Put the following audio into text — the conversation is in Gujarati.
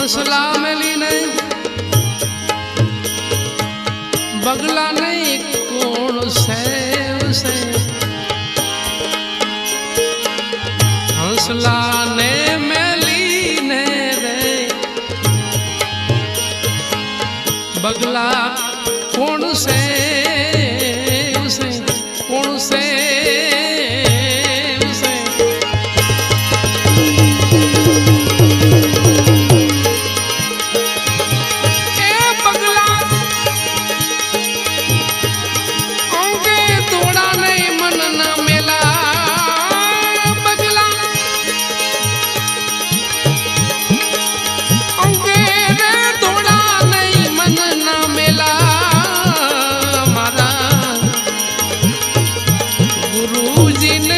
ભણસલા મેલી નહીં બગલા નહીં કોણ સેવ છે ભણસલા ને મેલી ને રે. બગલા કોણ સેવ છે કોણ સેવ ગુરુજીની